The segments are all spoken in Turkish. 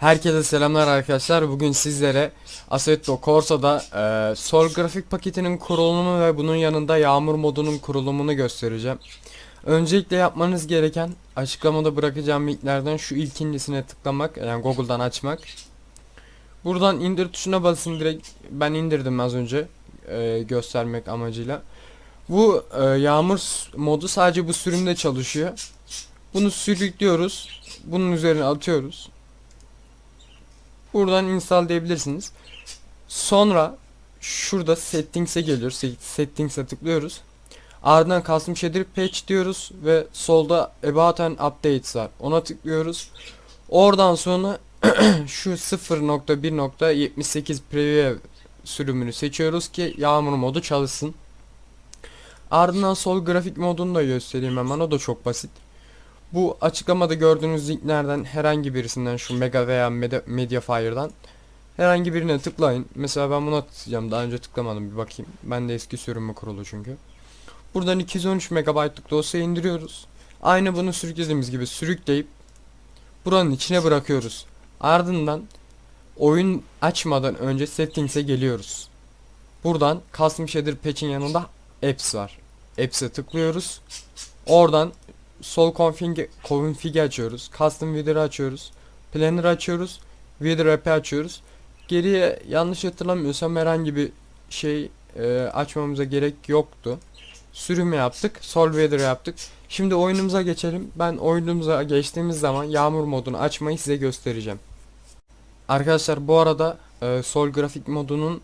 Herkese selamlar arkadaşlar. Bugün sizlere Assetto Corsa'da e, Sol grafik paketinin kurulumu ve bunun yanında yağmur modunun kurulumunu göstereceğim. Öncelikle yapmanız gereken açıklamada bırakacağım linklerden şu ilkincisine tıklamak yani Google'dan açmak. Buradan indir tuşuna basın direkt ben indirdim az önce e, göstermek amacıyla. Bu e, yağmur modu sadece bu sürümde çalışıyor. Bunu sürüklüyoruz. Bunun üzerine atıyoruz. Buradan install diyebilirsiniz. Sonra şurada settings'e geliyoruz. Se- Settings'e tıklıyoruz. Ardından custom shader patch diyoruz ve solda about and updates var. Ona tıklıyoruz. Oradan sonra şu 0.1.78 preview sürümünü seçiyoruz ki yağmur modu çalışsın. Ardından sol grafik modunu da göstereyim hemen o da çok basit. Bu açıklamada gördüğünüz linklerden herhangi birisinden şu Mega veya Meda- Mediafire'dan herhangi birine tıklayın. Mesela ben buna tıklayacağım. Daha önce tıklamadım bir bakayım. Ben de eski sürümü kurulu çünkü. Buradan 213 MB'lık dosya indiriyoruz. Aynı bunu sürüklediğimiz gibi sürükleyip buranın içine bırakıyoruz. Ardından oyun açmadan önce settings'e geliyoruz. Buradan Custom Shader Patch'in yanında Apps var. Apps'e tıklıyoruz. Oradan sol config, config açıyoruz. Custom Weather açıyoruz. Planner açıyoruz. Weather app'i açıyoruz. Geriye yanlış hatırlamıyorsam herhangi bir şey e, açmamıza gerek yoktu. Sürüm yaptık. Sol Weather yaptık. Şimdi oyunumuza geçelim. Ben oyunumuza geçtiğimiz zaman yağmur modunu açmayı size göstereceğim. Arkadaşlar bu arada e, sol grafik modunun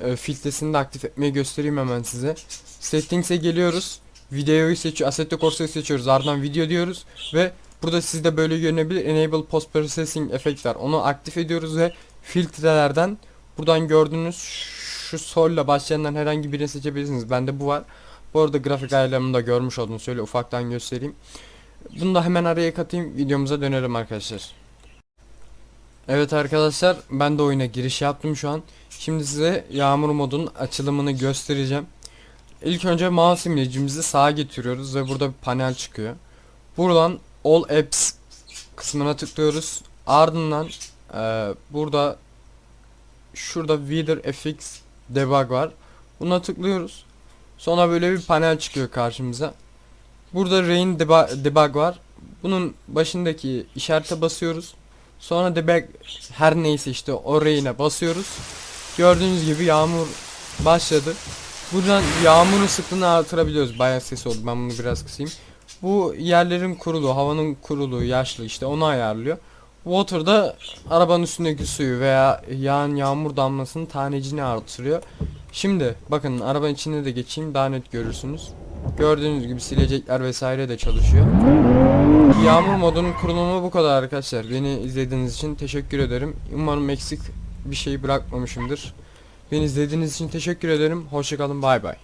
e, filtresini de aktif etmeyi göstereyim hemen size. Settings'e geliyoruz. Videoyu seçiyor. Assetto Corsa'yı seçiyoruz. Ardından video diyoruz ve burada sizde böyle görünebilir Enable Post Processing efekt var. Onu aktif ediyoruz ve filtrelerden buradan gördüğünüz şu solle başlayandan herhangi birini seçebilirsiniz. Bende bu var. Bu arada grafik ayarlarını da görmüş oldunuz. Şöyle ufaktan göstereyim. Bunu da hemen araya katayım. Videomuza dönelim arkadaşlar. Evet arkadaşlar ben de oyuna giriş yaptım şu an. Şimdi size yağmur modunun açılımını göstereceğim. İlk önce mouse imlecimizi sağa getiriyoruz ve burada bir panel çıkıyor. Buradan All Apps kısmına tıklıyoruz. Ardından eee, burada şurada Weather FX Debug var. Buna tıklıyoruz. Sonra böyle bir panel çıkıyor karşımıza. Burada Rain Debug var. Bunun başındaki işarete basıyoruz. Sonra debug her neyse işte o Rain'e basıyoruz. Gördüğünüz gibi yağmur başladı. Buradan yağmurun sıklığını artırabiliyoruz. Bayağı ses oldu. Ben bunu biraz kısayım. Bu yerlerin kurulu, havanın kuruluğu, yaşlı işte onu ayarlıyor. Water'da arabanın üstündeki suyu veya yağan yağmur damlasının tanecini artırıyor. Şimdi bakın arabanın içine de geçeyim daha net görürsünüz. Gördüğünüz gibi silecekler vesaire de çalışıyor. Yağmur modunun kurulumu bu kadar arkadaşlar. Beni izlediğiniz için teşekkür ederim. Umarım eksik bir şey bırakmamışımdır. Beni izlediğiniz için teşekkür ederim. Hoşçakalın bay bay.